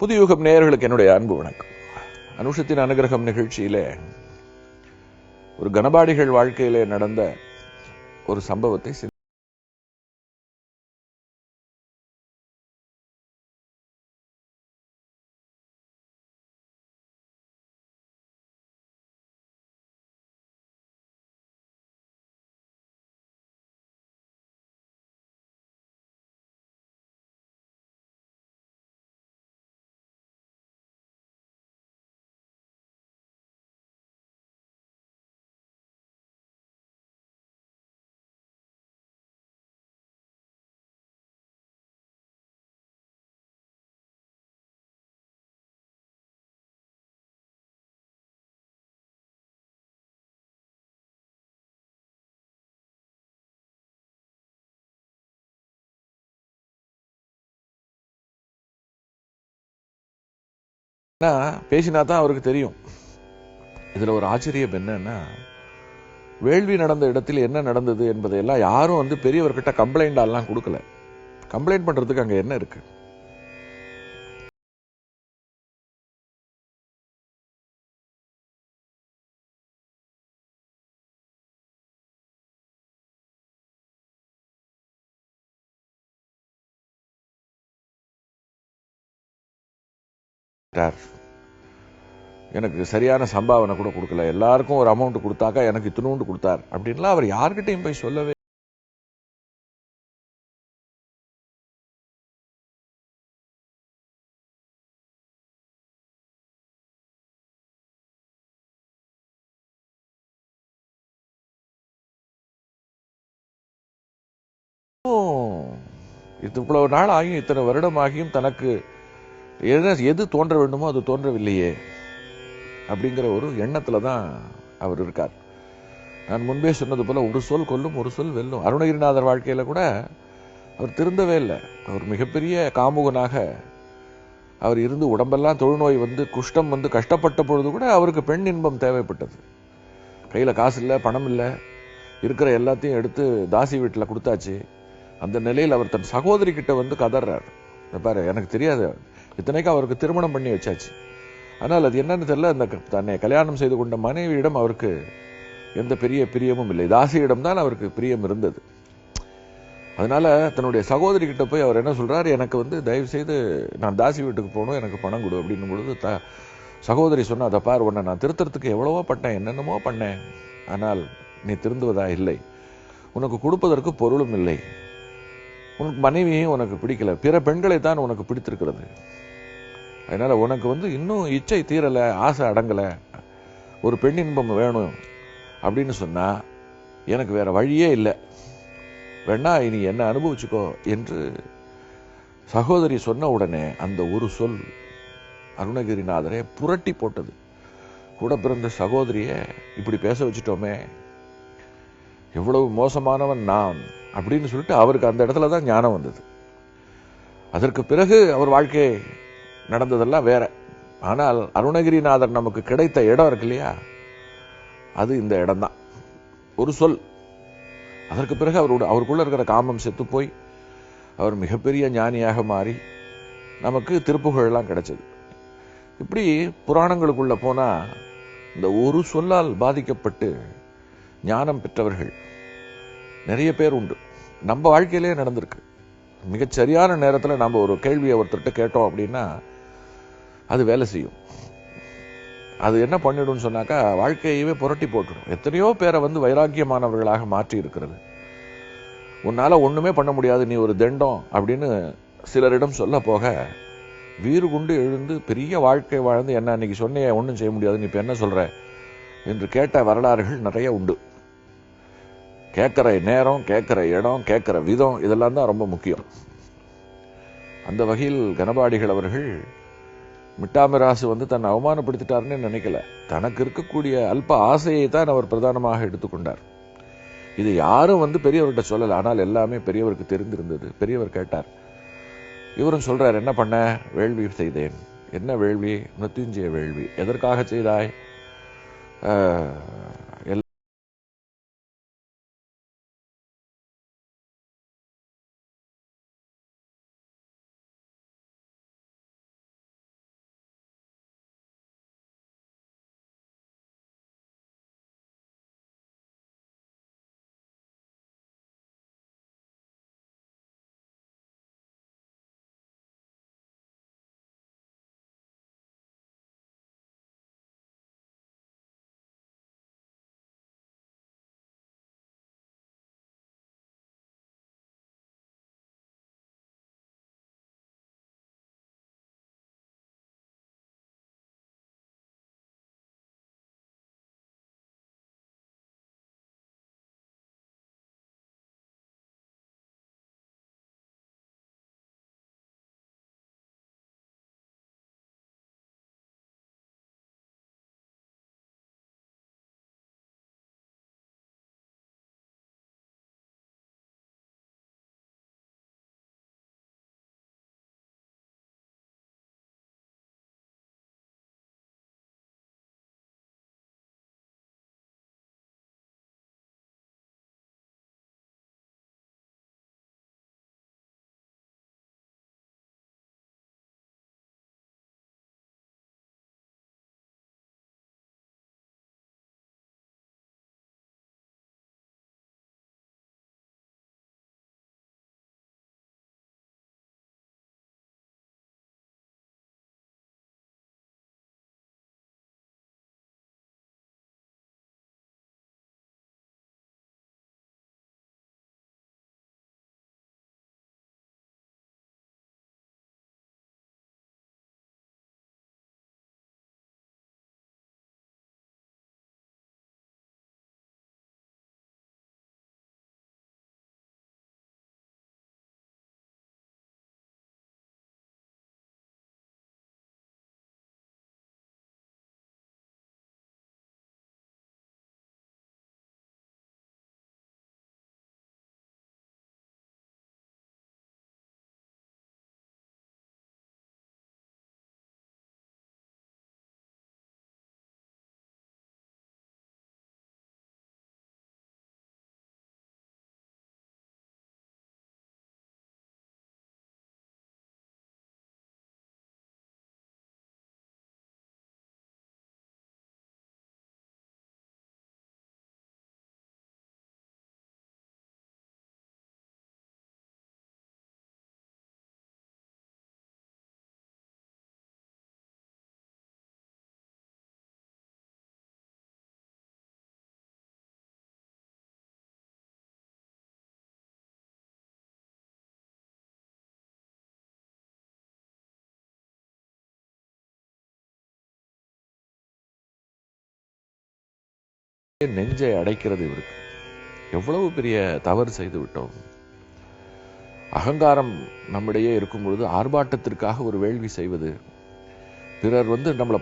புதியுகம் நேயர்களுக்கு என்னுடைய அன்பு வணக்கம். அனுஷத்தின் அனுகிரகம் நிகழ்ச்சியிலே ஒரு கனபாடிகள் வாழ்க்கையிலே நடந்த ஒரு சம்பவத்தை ஏன்னா பேசினா தான் அவருக்கு தெரியும். இதுல ஒரு ஆச்சரியம் என்னன்னா வேள்வி நடந்த இடத்தில் என்ன நடந்தது என்பதையெல்லாம் யாரும் வந்து பெரியவர்கிட்ட கம்ப்ளைண்ட் எல்லாம் கொடுக்கல. கம்ப்ளைண்ட் பண்றதுக்கு அங்க என்ன இருக்கு? விட்டார். எனக்கு சரியான சம்பாவனை கூட கொடுக்கல எல்லாருக்கும் ஒரு அமௌண்ட் கொடுத்தாக்கா எனக்கு இத்தினூண்டு கொடுத்தார் அப்படின்லாம் அவர் யார்கிட்டையும் போய் சொல்லவே இது இவ்வளவு நாள் ஆகியும் இத்தனை வருடம் ஆகியும் தனக்கு எது எது தோன்ற வேண்டுமோ அது தோன்றவில்லையே அப்படிங்கிற ஒரு எண்ணத்தில் தான் அவர் இருக்கார். நான் முன்பே சொன்னது போல் ஒரு சொல் கொல்லும் ஒரு சொல் வெல்லும். அருணகிரிநாதர் வாழ்க்கையில் கூட அவர் திருந்தவே இல்லை. அவர் மிகப்பெரிய காமுகனாக அவர் இருந்து உடம்பெல்லாம் தொழுநோய் வந்து குஷ்டம் வந்து கஷ்டப்பட்ட பொழுது கூட அவருக்கு பெண் இன்பம் தேவைப்பட்டது. கையில் காசு இல்லை பணம் இல்லை. இருக்கிற எல்லாத்தையும் எடுத்து தாசி வீட்டில் கொடுத்தாச்சு. அந்த நிலையில் அவர் தன் சகோதரி கிட்ட வந்து கதறார். பாரு எனக்கு தெரியாது இத்தனைக்கும் அவருக்கு திருமணம் பண்ணி வச்சாச்சு. ஆனால் அது என்னன்னு தெரியல அந்த தன்னை கல்யாணம் செய்து கொண்ட மனைவியிடம் அவருக்கு எந்த பெரிய பிரியமும் இல்லை. தாசியிடம் தான் அவருக்கு பிரியம் இருந்தது. அதனால தன்னுடைய சகோதரி கிட்ட போய் அவர் என்ன சொல்றாரு எனக்கு வந்து தயவு செய்து நான் தாசி வீட்டுக்கு போகணும் எனக்கு பணம் கொடு அப்படின்னும் பொழுது த சகோதரி சொன்ன அதை பார் உன்னை நான் திருத்தறதுக்கு எவ்வளவோ பண்ணேன் என்னென்னமோ பண்ணேன். ஆனால் நீ திருந்துவதா இல்லை. உனக்கு கொடுப்பதற்கு பொருளும் இல்லை. உனக்கு மனைவியும் உனக்கு பிடிக்கல. பிற பெண்களை தான் உனக்கு பிடித்திருக்கிறது. அதனால உனக்கு வந்து இன்னும் இச்சை தீரலை ஆசை அடங்கல. ஒரு பெண் இன்பம் வேணும் அப்படின்னு சொன்னா எனக்கு வேற வழியே இல்லை. வேணா இனி என்ன அனுபவிச்சுக்கோ என்று சகோதரி சொன்ன உடனே அந்த ஒரு சொல் அருணகிரிநாதரை புரட்டி போட்டது. கூட பிறந்த சகோதரியை இப்படி பேச வச்சுட்டோமே. எவ்வளவு மோசமானவன் நான் அப்படின்னு சொல்லிட்டு அவருக்கு அந்த இடத்துல தான் ஞானம் வந்தது. அதற்கு பிறகு அவர் வாழ்க்கை நடந்ததெல்லாம் வேற. ஆனால் அருணகிரிநாதர் நமக்கு கிடைத்த இடம் இருக்கு இல்லையா? அது இந்த இடம்தான். ஒரு சொல். அதற்கு பிறகு அவரோட அவருக்குள்ள இருக்கிற காமம் செத்து போய் அவர் மிகப்பெரிய ஞானியாக மாறி நமக்கு திருப்புகழெல்லாம் கிடைச்சது. இப்படி புராணங்களுக்குள்ள போனா இந்த ஒரு சொல்லால் பாதிக்கப்பட்டு ஞானம் பெற்றவர்கள் நிறைய பேர் உண்டு. நம்ம வாழ்க்கையிலே நடந்திருக்கு. மிகச் சரியான நேரத்தில் நம்ம ஒரு கேள்வியை ஒருத்தர்கிட்ட கேட்டோம் அப்படின்னா அது வேலை செய்யும். அது என்ன பண்ணிடும்னு சொன்னாக்கா வாழ்க்கையவே புரட்டி போட்டுடும். எத்தனையோ பேரை வந்து வைராக்கியமானவர்களாக மாற்றி இருக்கிறது. உன்னால் ஒன்றுமே பண்ண முடியாது நீ ஒரு தெண்டம் அப்படின்னு சிலரிடம் சொல்ல போக வீறு கொண்டு எழுந்து பெரிய வாழ்க்கை வாழ்ந்து என்ன அன்னைக்கு சொன்னையே ஒன்றும் செய்ய முடியாது நீ இப்போ என்ன சொல்கிற என்று கேட்ட வரலாறுகள் நிறைய உண்டு. கேட்குற நேரம் கேட்குற இடம் கேட்குற விதம் இதெல்லாம் தான் ரொம்ப முக்கியம். அந்த வகையில் கனபாடிகள் அவர்கள் மிட்டாமிராசு வந்து தன்னை அவமானப்படுத்திட்டாருன்னு நினைக்கல. தனக்கு இருக்கக்கூடிய அல்ப ஆசையை தான் அவர் பிரதானமாக எடுத்துக்கொண்டார் இது யாரும் வந்து பெரியவர்கிட்ட சொல்லலை. ஆனால் எல்லாமே பெரியவருக்கு தெரிந்திருந்தது. பெரியவர் கேட்டார் இவரும் சொல்றார் என்ன பண்ண? வேள்வி செய்தேன். என்ன வேள்வி? மிருத்யுஞ்சய வேள்வி. எதற்காக செய்தாய்? நெஞ்சை அடைக்கிறது இவருக்கு. எவ்வளவு பெரிய தவறு செய்து விட்டோம். அகங்காரம் நம்மிடையே இருக்கும் பொழுது ஆர்ப்பாட்டத்திற்காக ஒரு வேள்வி செய்வது. பிறர் வந்து நம்மளை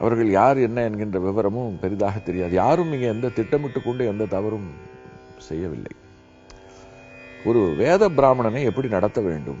அவர்கள் யார் என்ன என்கின்ற விவரமும் பெரிதாக தெரியாது. யாரும் இங்கே எந்த திட்டமிட்டு கொண்டு எந்த தவறும் செய்யவில்லை. ஒரு வேத பிராமணனை எப்படி நடத்த வேண்டும்?